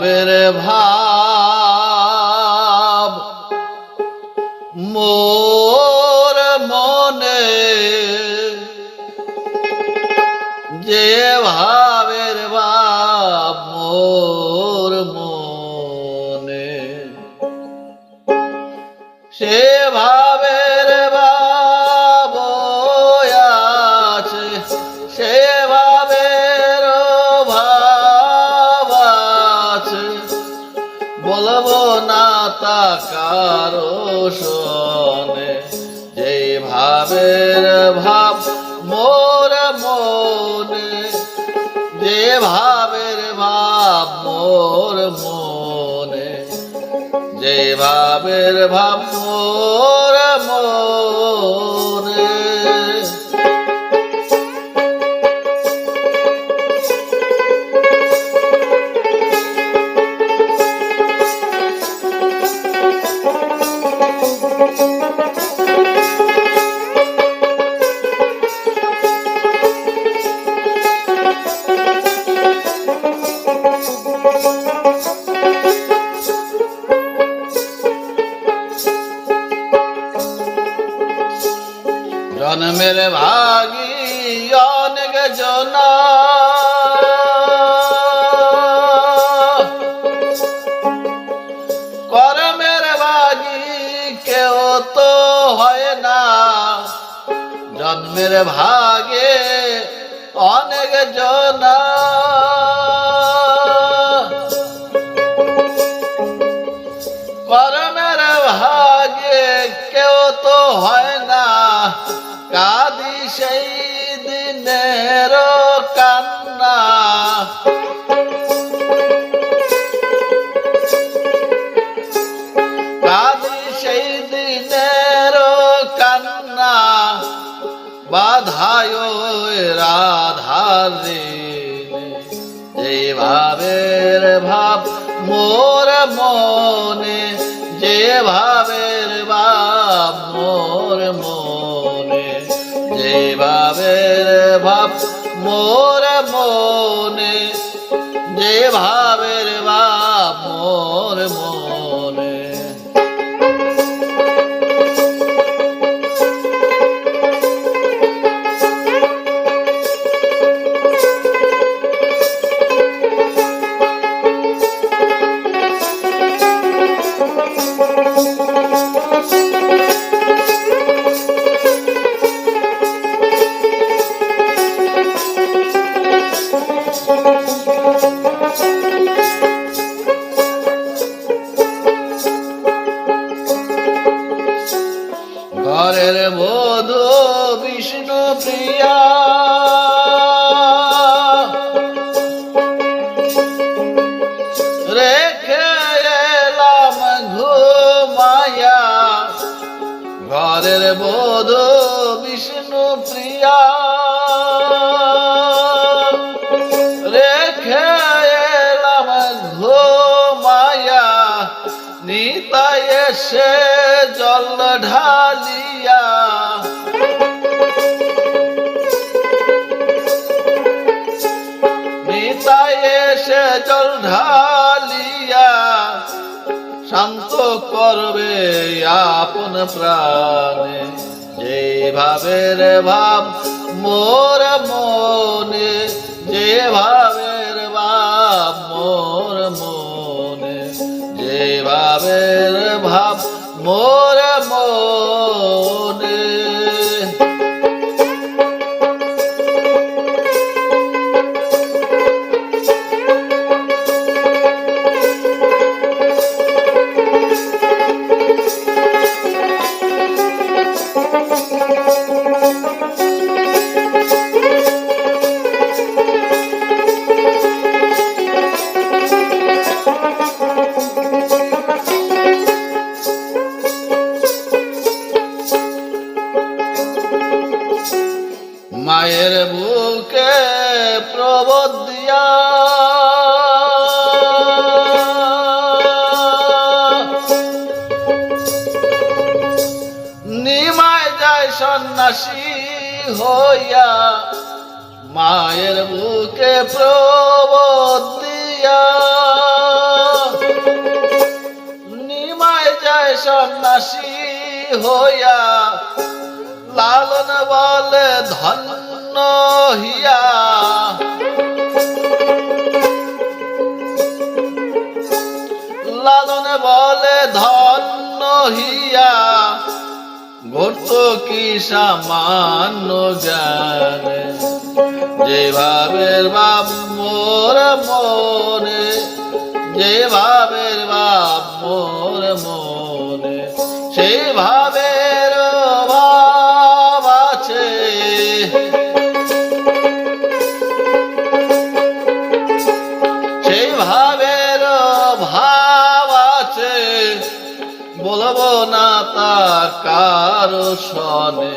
ভাবের ভাব কারও শোনে। যে ভাবের ভাব মোর মনে, যে ভাবের ভাব মোর মনে, যে ভাবের ভাব জন্মের ভাগে অনেক জনা। কর্মের ভাগে কেউ তো হয় না কাদি সেই দিনের বাধায় রাধার যে ভাবের ভাব মোর মনে যে ভাবের ভাব মোর মনে যে ভাবের ভাব মোর মনে যে ভাবের ঘরের বধূ বিষ্ণু প্রিয়া। রেখে বিষ্ণু প্রিয়া। রেখে এলাম ঘুমায়া নিতাই এসে জল ঢালিয়া। নিতাই এসে জল ঢালিয়া, শান্ত করবে আপন প্রাণে। যে ভাবের ভাব মোর মনে যে ভাবের ভাব মোর মনে যে ভাবের ভাব মোর মায়ের বুকে প্রবোধ দিয়া। নিমায় যায় সন্ন্যাসী হইয়া মায়ের বুকে প্রবোধ দিয়া। নিমায় যায় সন্ন্যাসী হইয়া লালন বলে ধন্য হিয়া। লালন বলে ধন্য হিয়া। ঘটত কি সামান্য জ্ঞানে যে ভাবের বাপ মোর মনে, যে ভাবের বাপ মোর মনে সেই কারও সনে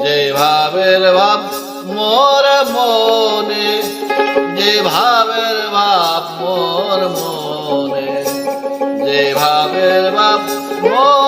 যে ভাবের ভাব মোর মনে, যে ভাবের ভাব মোর মনে, যে ভাবের ভাব মোর